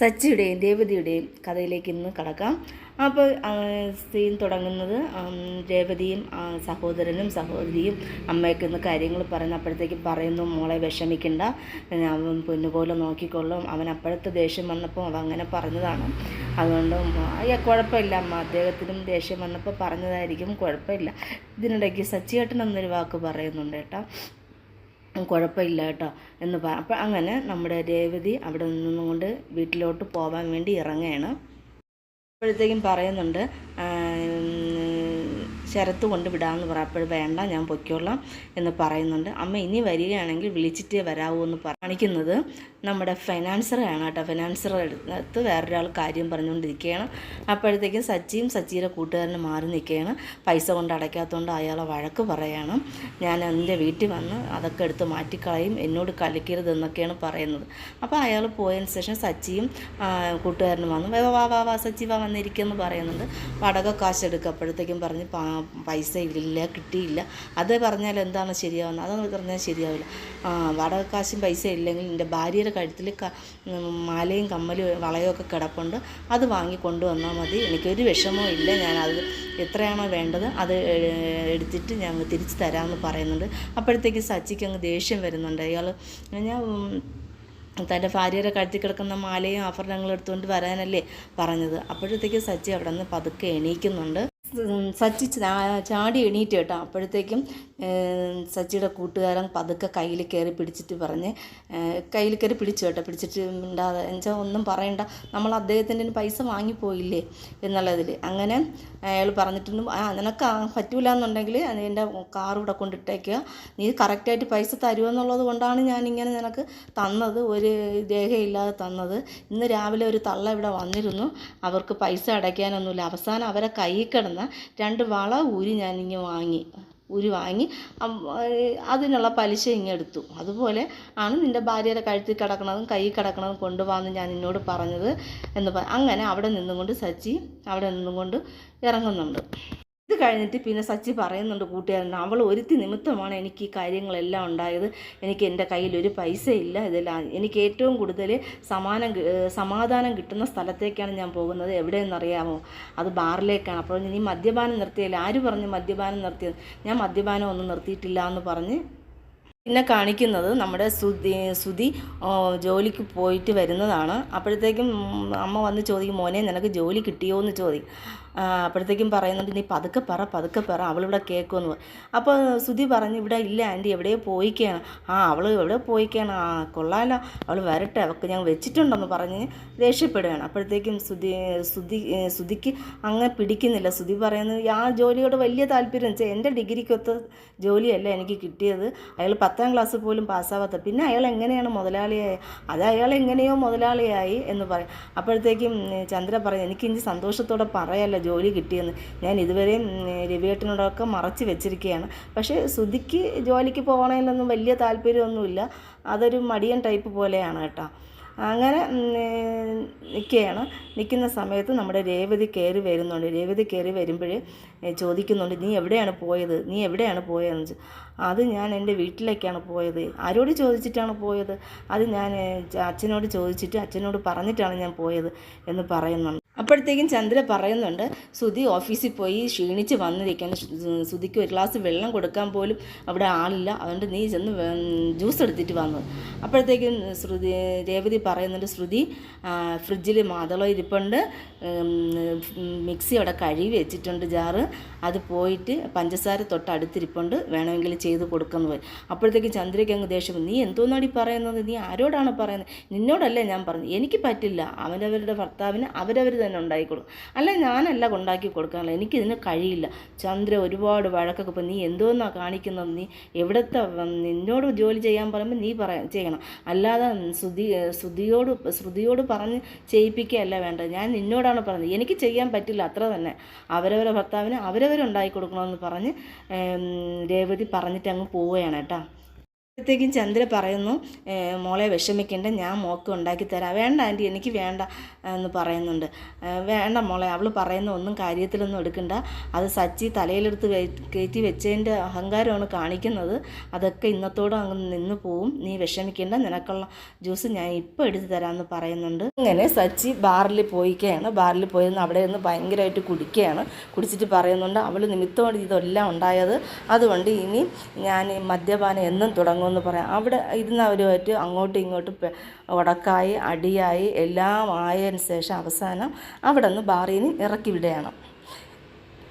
സച്ചിയുടെയും രേവതിയുടെയും കഥയിലേക്ക് ഇന്ന് കടക്കാം. അപ്പോൾ സീൻ തുടങ്ങുന്നത് രേവതിയും സഹോദരനും സഹോദരിയും അമ്മയൊക്കെ ഇന്ന് കാര്യങ്ങൾ പറയുന്ന. പറയുന്നു മോളെ വിഷമിക്കണ്ട. അവൻ പൊന്നുപോലെ നോക്കിക്കൊള്ളും. അവൻ അപ്പോഴത്തെ ദേഷ്യം വന്നപ്പോൾ അവൻ അങ്ങനെ പറഞ്ഞതാണ്. അതുകൊണ്ട് കുഴപ്പമില്ല അമ്മ. അദ്ദേഹത്തിനും ദേഷ്യം വന്നപ്പോൾ പറഞ്ഞതായിരിക്കും. കുഴപ്പമില്ല. ഇതിനിടയ്ക്ക് സച്ചിയേട്ടൻ എന്നൊരു വാക്ക് പറയുന്നുണ്ട് കേട്ടോ. കുഴപ്പമില്ല കേട്ടോ എന്ന് പറ. അപ്പം അങ്ങനെ നമ്മുടെ രേവതി അവിടെ നിന്നുകൊണ്ട് വീട്ടിലോട്ട് പോകാൻ വേണ്ടി ഇറങ്ങുകയാണ് അപ്പോഴത്തേക്കും പറയുന്നുണ്ട് ശരത്ത് കൊണ്ട് വിടാമെന്ന് പറ. അപ്പോൾ വേണ്ട ഞാൻ പൊയ്ക്കോളാം എന്ന് പറയുന്നുണ്ട്. അമ്മ ഇനി വരികയാണെങ്കിൽ വിളിച്ചിട്ടേ വരാവൂ എന്ന് കാണിക്കുന്നത്. നമ്മുടെ ഫൈനാൻസറാണ് കേട്ടോ. ഫൈനാൻസർ അടുത്ത് വേറൊരാൾ കാര്യം പറഞ്ഞുകൊണ്ടിരിക്കുകയാണ്. അപ്പോഴത്തേക്കും സച്ചിയും സച്ചിയുടെ കൂട്ടുകാരനും മാറി നിൽക്കുകയാണ്. പൈസ കൊണ്ട് അടയ്ക്കാത്തതുകൊണ്ട് അയാളെ വഴക്ക് പറയാണ്. ഞാൻ എന്റെ വീട്ടിൽ വന്ന് അതൊക്കെ എടുത്ത് മാറ്റിക്കളയും. എന്നോട് കളിക്കരുത് എന്നൊക്കെയാണ് പറയുന്നത്. അപ്പോൾ അയാൾ പോയതിന് ശേഷം സച്ചിയും കൂട്ടുകാരനും വന്നു "വാ, വാ വാ സച്ചി വാ വന്നിരിക്കുമെന്ന് പറയുന്നുണ്ട്. വടക കാശ് എടുക്കപ്പോഴത്തേക്കും പറഞ്ഞ് പൈസ ഇല്ല കിട്ടിയില്ല. അത് പറഞ്ഞാൽ എന്താണ് ശരിയാവുന്നത്? അതൊന്നും പറഞ്ഞാൽ ശരിയാവില്ല. വാടക കാശും പൈസ ഇല്ലെങ്കിൽ എന്റെ ഭാര്യയുടെ കഴുത്തിൽ ക- മാലയും കമ്മലും വളയും ഒക്കെ കിടപ്പുണ്ട്. അത് വാങ്ങി കൊണ്ടുവന്നാൽ മതി. എനിക്കൊരു വിഷമവും ഇല്ല. ഞാൻ അത് എത്രയാണോ വേണ്ടത് അത് എടുത്തിട്ട് ഞാൻ തിരിച്ച് തരാമെന്ന് പറയുന്നുണ്ട്. അപ്പോഴത്തേക്ക് സച്ചിക്ക് അങ്ങ് ദേഷ്യം വരുന്നുണ്ട്. അയാൾ ഞാൻ തന്റെ ഭാര്യയുടെ കഴുത്തിൽ കിടക്കുന്ന മാലയും ആഭരണങ്ങളും എടുത്തുകൊണ്ട് വരാനല്ലേ പറഞ്ഞത്. അപ്പോഴത്തേക്ക് സച്ചി അവിടെ നിന്ന് പതുക്കെ എണീക്കുന്നുണ്ട്. സച്ചി ചാടി എണീറ്റ് കേട്ടോ. അപ്പോഴത്തേക്കും സച്ചിയുടെ കൂട്ടുകാരൻ പതുക്കെ കയ്യിൽ കയറി പിടിച്ചിട്ട് പറഞ്ഞ് കയ്യിൽ കയറി പിടിച്ചു കേട്ടോ. പിടിച്ചിട്ട് മിണ്ടാതെ എന്നുവെച്ചാൽ ഒന്നും പറയണ്ട. നമ്മൾ അദ്ദേഹത്തിന്റെ പൈസ വാങ്ങിപ്പോയില്ലേ? എന്നുള്ളതിൽ അങ്ങനെ അയാൾ പറഞ്ഞിട്ടുണ്ട് ആ നിനക്ക് പറ്റൂല എന്നുണ്ടെങ്കിൽ എന്റെ കാർ ഇവിടെ കൊണ്ടിട്ടേക്കുക നീ കറക്റ്റായിട്ട് പൈസ തരുമെന്നുള്ളത് കൊണ്ടാണ് ഞാനിങ്ങനെ നിനക്ക് തന്നത്. ഒരു രേഖയില്ലാതെ തന്നത്. ഇന്ന് രാവിലെ ഒരു തള്ള ഇവിടെ വന്നിരുന്നു. അവർക്ക് പൈസ അടയ്ക്കാനൊന്നുമില്ല. അവസാനം അവരെ കൈ കിടന്ന രണ്ട് വള ഊരി ഞാനിങ്ങ് വാങ്ങി ഊരി വാങ്ങി അതിനുള്ള പലിശ ഇങ്ങെടുത്തു അതുപോലെ ആണ് നിന്റെ ഭാര്യയുടെ കഴുത്തിൽ കിടക്കണതും കൈ കിടക്കണതും കൊണ്ടുപോകാമെന്ന് ഞാൻ നിന്നോട് പറഞ്ഞത് എന്ന് അങ്ങനെ അവിടെ നിന്നും കൊണ്ട് സച്ചി അവിടെ നിന്നും കൊണ്ട് ഇറങ്ങുന്നുണ്ട്. ഇത് കഴിഞ്ഞിട്ട് പിന്നെ സച്ചി പറയുന്നുണ്ട് കൂട്ടുകാരൻ അവൾ ഒരുത്തി നിമിത്തമാണ് എനിക്ക് ഈ കാര്യങ്ങളെല്ലാം ഉണ്ടായത്. എനിക്ക് എന്റെ കയ്യിൽ ഒരു പൈസ ഇല്ല ഇതെല്ലാം എനിക്ക് ഏറ്റവും കൂടുതൽ സമാനം സമാധാനം കിട്ടുന്ന സ്ഥലത്തേക്കാണ് ഞാൻ പോകുന്നത്. എവിടെയെന്നറിയാമോ? അത് ബാറിലേക്കാണ്. അപ്പോൾ ഇനി മദ്യപാനം നിർത്തിയല്ലേ? ആര് പറഞ്ഞു മദ്യപാനം നിർത്തിയത്? ഞാൻ മദ്യപാനം ഒന്നും നിർത്തിയിട്ടില്ല എന്ന് പറഞ്ഞ് പിന്നെ കാണിക്കുന്നത് നമ്മുടെ സുധി ഓ, ജോലിക്ക് പോയിട്ട് വരുന്നതാണ്. അപ്പോഴത്തേക്കും അമ്മ വന്ന് ചോദിക്കും മോനെ നിനക്ക് ജോലി കിട്ടിയോ എന്ന് ചോദിക്കും അപ്പോഴത്തേക്കും പറയുന്നുണ്ട് നീ പതുക്കെ പറ പതുക്കെ പറ അവളിവിടെ കേൾക്കുമെന്ന് അപ്പോൾ സുധി പറഞ്ഞു ഇവിടെ ഇല്ല ആന്റി എവിടെയോ പോയിക്കാണ്. ആ അവൾ എവിടെ പോയിക്കാണ്? ആ കൊള്ളാലോ അവൾ വരട്ടെ അവൾക്ക് ഞാൻ വെച്ചിട്ടുണ്ടെന്ന് പറഞ്ഞ് ദേഷ്യപ്പെടുകയാണ്. അപ്പോഴത്തേക്കും സുധി ഏ, സുധിക്ക് അങ്ങനെ പിടിക്കുന്നില്ല. സുധി പറയുന്നത് ആ ജോലിയോട് വലിയ താല്പര്യം വെച്ചാൽ എന്റെ ഡിഗ്രിക്കൊത്ത ജോലിയല്ല എനിക്ക് കിട്ടിയത്. അയാൾ പത്താം ക്ലാസ് പോലും പാസ്സാവാത്ത പിന്നെ അയാൾ എങ്ങനെയാണ് മുതലാളിയായി? അത് അയാൾ എങ്ങനെയോ മുതലാളിയായി എന്ന് പറയും അപ്പോഴത്തേക്കും ചന്ദ്ര പറയും എനിക്ക് ഇനി സന്തോഷത്തോടെ പറയല്ല ജോലി കിട്ടിയെന്ന്. ഞാൻ ഇതുവരെയും രവിയേട്ടനോടൊക്കെ മറച്ചു വെച്ചിരിക്കുകയാണ് പക്ഷേ സുധിക്ക് ജോലിക്ക് പോകണമെന്നൊന്നും വലിയ താല്പര്യമൊന്നുമില്ല. അതൊരു മടിയൻ ടൈപ്പ് പോലെയാണ് കേട്ടോ. അങ്ങനെ നിൽക്കുകയാണ്. നിൽക്കുന്ന സമയത്ത് നമ്മുടെ രേവതി കയറി വരുന്നുണ്ട്. രേവതി കയറി വരുമ്പോൾ ചോദിക്കുന്നുണ്ട് നീ എവിടെയാണ് പോയത്? നീ എവിടെയാണ് പോയതെന്ന് ചോദിച്ചു അത് ഞാൻ എന്റെ വീട്ടിലേക്കാണ് പോയത്. ആരോട് ചോദിച്ചിട്ടാണ് പോയത്? അത് ഞാൻ അച്ഛനോട് ചോദിച്ചിട്ട് അച്ഛനോട് പറഞ്ഞിട്ടാണ് ഞാൻ പോയത് എന്ന് പറയുന്നുണ്ട്. അപ്പോഴത്തേക്കും ചന്ദ്ര പറയുന്നുണ്ട് സുധി ഓഫീസിൽ പോയി ക്ഷീണിച്ച് വന്നിരിക്കുന്നു. സുധിക്ക് ഒരു ഗ്ലാസ് വെള്ളം കൊടുക്കാൻ പോലും അവിടെ ആളില്ല. അതുകൊണ്ട് നീ ചെന്ന് ജ്യൂസ് എടുത്തിട്ട് വന്നു. അപ്പോഴത്തേക്കും ശ്രുതി രേവതി പറയുന്നുണ്ട് ശ്രുതി ഫ്രിഡ്ജിൽ മാതളം ഇരിപ്പുണ്ട്. മിക്സി അവിടെ കഴുകി വെച്ചിട്ടുണ്ട് ജാറ്. അത് പോയിട്ട് പഞ്ചസാര തൊട്ട് അടുത്തിരിപ്പുണ്ട്. വേണമെങ്കിൽ ചെയ്ത് കൊടുക്കുന്നു അപ്പോഴത്തേക്കും ചന്ദ്രയ്ക്ക് അങ്ങ് ദേഷ്യം നീ എന്തോന്നാടി പറയുന്നത്? നീ ആരോടാണ് പറയുന്നത്? നിന്നോടല്ലേ ഞാൻ പറഞ്ഞു എനിക്ക് പറ്റില്ല. അവരവരുടെ ഭർത്താവിന് അവരവർ തന്നെ ഉണ്ടാക്കി കൊടുക്കും അല്ല ഞാനല്ല ഉണ്ടാക്കി കൊടുക്കാനുള്ള എനിക്കിതിന് കഴിയില്ല. ചന്ദ്ര ഒരുപാട് വഴക്കൊക്കെ ഇപ്പം നീ എന്തോന്നാണ് കാണിക്കുന്നത്? നീ എവിടത്തെ നിന്നോട് ജോലി ചെയ്യാൻ പറയുമ്പോൾ നീ പറ ചെയ്യണം. അല്ലാതെ ശ്രുതി ശ്രുതിയോട് ശ്രുതിയോട് പറഞ്ഞ് ചെയ്യിപ്പിക്കുകയല്ല വേണ്ടത്. ഞാൻ നിന്നോടാണ് പറഞ്ഞത്. എനിക്ക് ചെയ്യാൻ പറ്റില്ല അത്ര തന്നെ. അവരവരെ ഭർത്താവിന് അവരവരുണ്ടാക്കി കൊടുക്കണമെന്ന് പറഞ്ഞ് രേവതി പറഞ്ഞിട്ട് അങ്ങ് പോവുകയാണ് കേട്ടോ. അപ്പോഴത്തേക്കും ചന്ദ്ര പറയുന്നു "ഏ, മോളെ വിഷമിക്കേണ്ട ഞാൻ മോക്ക് ഉണ്ടാക്കി തരാം. വേണ്ട ആന്റി എനിക്ക് വേണ്ട എന്ന് പറയുന്നുണ്ട്. വേണ്ട മോളെ അവൾ പറയുന്ന ഒന്നും കാര്യത്തിലൊന്നും എടുക്കണ്ട. അത് സച്ചി തലയിലെടുത്ത് കയ- കയറ്റി വെച്ചതിന്റെ അഹങ്കാരമാണ് കാണിക്കുന്നത്. അതൊക്കെ ഇന്നത്തോടെ അങ്ങ് നിന്ന് പോവും. നീ വിഷമിക്കേണ്ട നിനക്കുള്ള ജ്യൂസ് ഞാൻ ഇപ്പോൾ എടുത്ത് തരാമെന്ന് പറയുന്നുണ്ട്. അങ്ങനെ സച്ചി ബാറിൽ പോയിക്കുകയാണ്. ബാറിൽ പോയിരുന്ന് അവിടെ നിന്ന് ഭയങ്കരമായിട്ട് കുടിക്കുകയാണ്. കുടിച്ചിട്ട് പറയുന്നുണ്ട് അവൾ നിമിത്തമാണ് ഇതെല്ലാം ഉണ്ടായത്. അതുകൊണ്ട് ഇനി ഞാൻ മദ്യപാനം എന്നും തുടങ്ങുമെന്ന് പറയാം. അവിടെ ഇരുന്നവരുമായിട്ട് അങ്ങോട്ടും ഇങ്ങോട്ടും വടക്കായി അടിയായി എല്ലാം ആയതിനു ശേഷം അവസാനം അവിടെ നിന്ന് ബാറിയിൽ നിന്ന് ഇറക്കി വിടുകയാണ്.